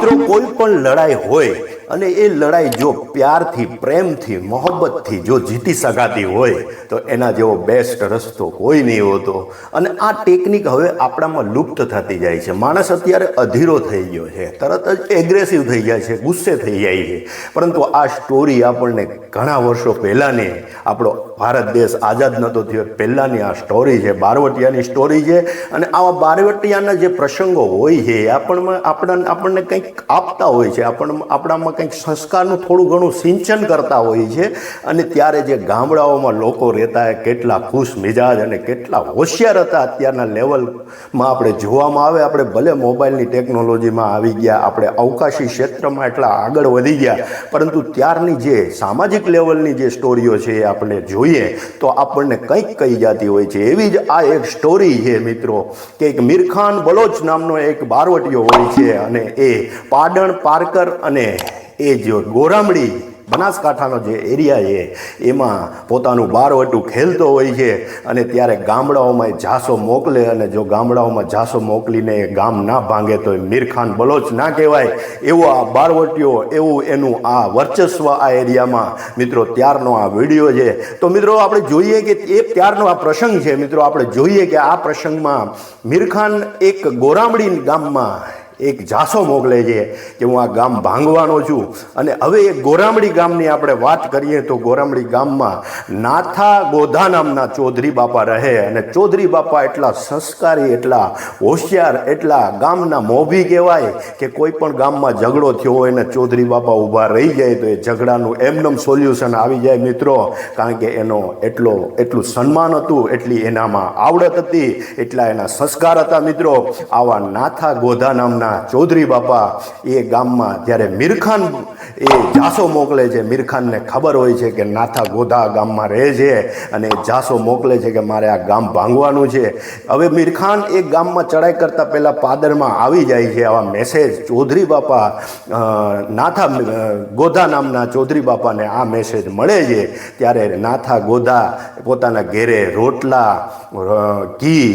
મિત્રો કોઈ પણ લડાઈ હોય અને એ લડાઈ જો પ્યારથી, પ્રેમથી, મોહબ્બતથી જો જીતી શકાતી હોય, તો એના જેવો બેસ્ટ રસ્તો કોઈ નહીં હોતો. અને આ ટેકનિક હવે આપણામાં લુપ્ત થતી જાય છે. માણસ અત્યારે અધીરો થઈ ગયો છે. તરત જ એગ્રેસિવ થઈ જાય છે. ગુસ્સે થઈ જાય છે. પરંતુ આ સ્ટોરી આપણને ઘણા વર્ષો પહેલાંની, આપણો ભારત દેશ આઝાદ નહોતો થયો. પહેલાંની આ સ્ટોરી છે, બારવટિયાની સ્ટોરી છે. અને આવા બારવટિયાના જે પ્રસંગો હોય છે આપણમાં, આપણા, આપણને કંઈક આપતા હોય છે. આપણ આપણામાં કંઈક સંસ્કારનું થોડું ઘણું સિંચન કરતા હોય છે અને ત્યારે જે ગામડાઓમાં લોકો રહેતા એ કેટલા ખુશ મિજાજ અને કેટલા હોશિયાર હતા અત્યારના લેવલમાં આપણે જોવામાં આવે, આપણે ભલે મોબાઈલની ટેકનોલોજીમાં આવી ગયા, આપણે અવકાશી ક્ષેત્રમાં એટલા આગળ વધી ગયા, પરંતુ ત્યારની જે સામાજિક લેવલની જે સ્ટોરીઓ છે એ આપણે જોઈએ તો આપણને કંઈક કહી જતી હોય છે. એવી જ આ એક સ્ટોરી છે મિત્રો, કે એક મીરખાન બલોચ નામનો એક બારવટીયો હોય છે અને એ પાડણ પારકર અને એ જો ગોરામડી બનાસકાંઠાનો જે એરિયા છે, એમાં પોતાનું બારવટું ખેલતો હોય છે અને ત્યારે ગામડાઓમાં જાસો મોકલે અને જો ગામડાઓમાં ઝાસો મોકલીને એ ગામ ના ભાંગે તો મીરખાન બલોચ ના કહેવાય. એવો આ બારવટીઓ એવું એનું આ વર્ચસ્વ આ એરિયામાં. મિત્રો, ત્યારનો આ વીડિયો છે. તો મિત્રો, આપણે જોઈએ કે એ ત્યારનો આ પ્રસંગ છે. મિત્રો, આપણે જોઈએ કે આ પ્રસંગમાં મીરખાન એક ગોરામડી ગામમાં એક જાસો મોકલે છે કે હું આ ગામ ભાંગવાનો છું. અને હવે એ ગોરામડી ગામની આપણે વાત કરીએ તો ગોરામડી ગામમાં નાથા ગોધા નામના ચૌધરી બાપા રહે અને ચૌધરી બાપા એટલા સંસ્કારી, એટલા હોશિયાર, એટલા ગામના મોભી કહેવાય કે કોઈ પણ ગામમાં ઝઘડો થયો હોય ને ચૌધરી બાપા ઊભા રહી જાય તો એ ઝઘડાનું એમનેમ સોલ્યુશન આવી જાય મિત્રો. કારણ કે એનો એટલો, એટલું સન્માન હતું, એટલી એનામાં આવડત હતી, એટલા એના સંસ્કાર હતા મિત્રો. આવા નાથા ગોધા નામના ચૌધરી બાપા એ ગામમાં જ્યારે મીરખાન એ જાસો મોકલે છે, મીરખાનને ખબર હોય છે કે નાથા ગોધા ગામમાં રહે છે અને જાસો મોકલે છે કે મારે આ ગામ ભાંગવાનું છે. હવે મીરખાન એ ગામમાં ચડાઈ કરતાં પહેલાં પાદરમાં આવી જાય છે આવા મેસેજ ચૌધરી બાપા નાથા ગોધા નામના ચૌધરી બાપાને આ મેસેજ મળે છે. ત્યારે નાથા ગોધા પોતાના ઘેરે રોટલા ઘી,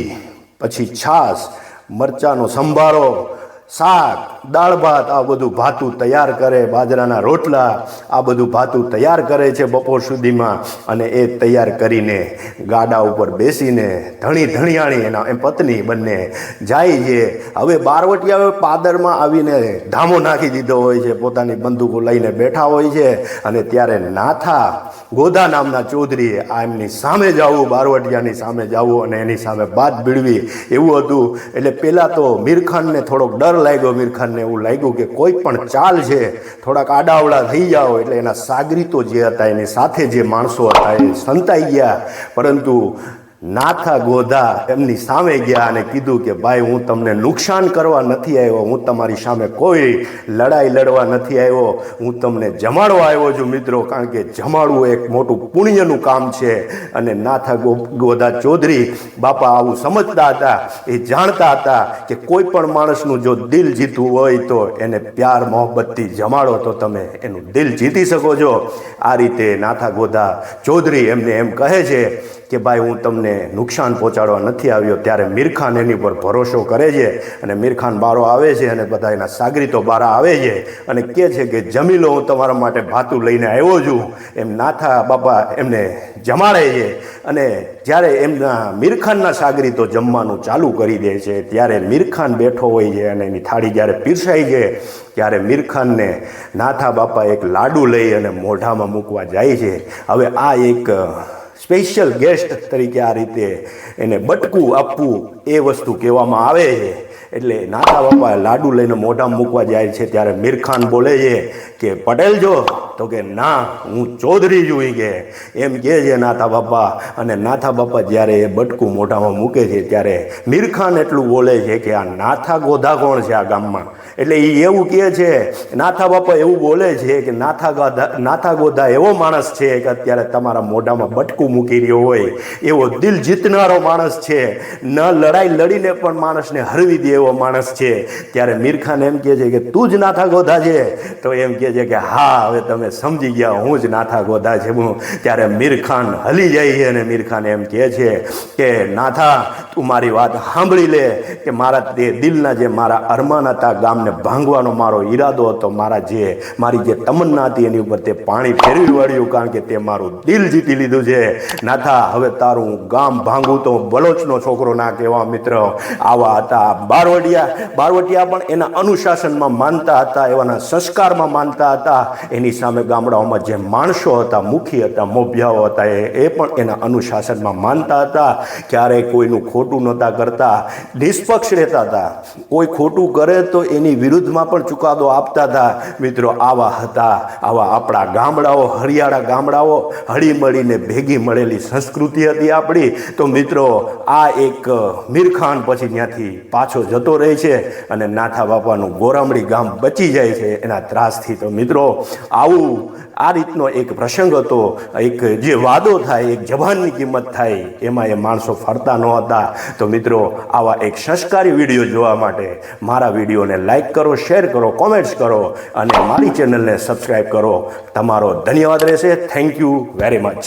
પછી છાશ, મરચાંનો સંભારો શાક, દાળ ભાત, આ બધું ભાતું તૈયાર કરે, બાજરાના રોટલા, આ બધું ભાતું તૈયાર કરે છે બપોર સુધીમાં અને એ તૈયાર કરીને ગાડા ઉપર બેસીને ધણી ધણિયાણી એના એમ પત્ની બંને જાય છે. હવે બારવટિયા પાદરમાં આવીને ધામો નાખી દીધો હોય છે, પોતાની બંદૂકો લઈને બેઠા હોય છે અને ત્યારે નાથા ગોધા નામના ચૌધરીએ આ એમની સામે જવું, બારવટિયાની સામે જવું અને એની સામે બાદ ભીડવી. એવું હતું. એટલે પહેલાં તો મીરખાનને થોડોક ડર લાગ્યો મીરખાનને એવું લાગ્યું કે કોઈ પણ ચાલ છે, થોડાક આડાવડા થઈ જાઓ એટલે એના સાગરીતો જે હતા, એની સાથે જે માણસો હતા એ સંતાઈ ગયા. પરંતુ નાથા ગોધા એમની સામે ગયા અને કીધું કે, ભાઈ, હું તમને નુકસાન કરવા નથી આવ્યો. હું તમારી સામે કોઈ લડાઈ લડવા નથી આવ્યો. હું તમને જમાડવા આવ્યો છું, મિત્રો, કારણ કે જમાડવું એક મોટું પુણ્યનું કામ છે. અને નાથા ગોધા ચૌધરી બાપા આવું સમજતા હતા. એ જાણતા હતા કે કોઈ પણ માણસનું જો દિલ જીતવું હોય તો એને પ્યાર, મોહબ્બતથી જમાડો. તો તમે એનું દિલ જીતી શકો છો. આ રીતે નાથા ગોધા ચૌધરી એમને એમ કહે છે કે ભાઈ હું તમને નુકસાન પહોંચાડવા નથી આવ્યો, ત્યારે મીરખાન એની પર ભરોસો કરે છે અને મીરખાન બારો આવે છે અને બધા એના સાગરીતો બારા આવે છે અને કહે છે કે, જમી લો, હું તમારા માટે ભાતું લઈને આવ્યો છું. એમ નાથા બાપા એમને જમાડે છે અને જ્યારે એમના મીરખાનના સાગરીતો જમવાનું ચાલુ કરી દે છે, ત્યારે મીરખાન બેઠો હોય છે અને એની થાળી જ્યારે પીરસાઈ છે, ત્યારે મીરખાનને નાથા બાપા એક લાડુ લઈ અને મોઢામાં મૂકવા જાય છે. હવે આ એક સ્પેશિયલ ગેસ્ટ તરીકે આ રીતે એને બટકું આપવું એ વસ્તુ કહેવામાં આવે છે. એટલે નાના બાપા લાડુ લઈને મોઢામાં મૂકવા જાય છે ત્યારે મીરખાન બોલે છે કે, પટેલ જો તો કે ના, હું ચૌધરી છું ઈ કે એમ કહે છે નાથા બાપા, અને નાથા બાપા જ્યારે એ બટકું મોઢામાં મૂકે છે, ત્યારે મીરખાન એટલું બોલે છે કે આ નાથા ગોધા કોણ છે આ ગામમાં? એટલે એ એવું કહે છે, નાથા બાપા એવું બોલે છે કે નાથા ગોધા નાથા ગોધા એવો માણસ છે કે અત્યારે તમારા મોઢામાં બટકું મૂકી રહ્યો હોય, એવો દિલ જીતનારો માણસ છે. ન લડાઈ લડીને પણ માણસને હરવી દે એવો માણસ છે. ત્યારે મીરખાન એમ કહે છે કે તું જ નાથા ગોધા છે. તો એમ કહે છે કે હા, હવે તમે તમે સમજી ગયા હું જ નાથા ગોધા હું ત્યારે મીરખાન હલી જાય છે અને મીરખાન એમ કહે છે કે, નાથા, તું મારી વાત સાંભળી લે કે મારા તે દિલના જે મારા અરમાન હતા, ગામને ભાંગવાનો મારો ઈરાદો હતો, મારા જે, મારી જે તમન્ના હતી એની ઉપર તે પાણી ફેરવી વળ્યું કારણ કે તે મારું દિલ જીતી લીધું છે. નાથા, હવે તારું ગામ ભાંગું તો બલોચનો છોકરો ના કહેવા મિત્ર. આવા હતા બારવટિયા. બારવટિયા પણ એના અનુશાસનમાં માનતા હતા, એવાના સંસ્કારમાં માનતા હતા. એની સામે ગામડાઓમાં જે માણસો હતા, મુખી હતા, મોભ્યાઓ હતા, એ એ પણ એના અનુશાસનમાં માનતા હતા. ક્યારેય કોઈનું ખોટું નહોતા કરતા. નિષ્પક્ષ રહેતા હતા. કોઈ ખોટું કરે તો એની વિરુદ્ધમાં પણ ચુકાદો આપતા હતા. મિત્રો, આવા હતા. આવા આપણા ગામડાઓ, હરિયાળા ગામડાઓ, હળીમળીને ભેગી મળેલી સંસ્કૃતિ હતી આપણી. તો મિત્રો, આ એક મીરખાન પછી ત્યાંથી પાછો જતો રહે છે અને નાથા બાપાનું ગોરામડી ગામ બચી જાય છે. એના ત્રાસથી તો મિત્રો, આવું આ રીતનો એક પ્રસંગ હતો. એક જે વાદો થાય, એક જવાનની કિંમત થાય, એમાં એ માણસો ફરતા ન હતા તો મિત્રો, આવા એક સંસ્કારી વીડિયો જોવા માટે મારા વિડીયોને લાઈક કરો, શેર કરો, કોમેન્ટ્સ કરો અને મારી ચેનલને સબસ્ક્રાઈબ કરો. તમારો ધન્યવાદ રહેશે. Thank you very much.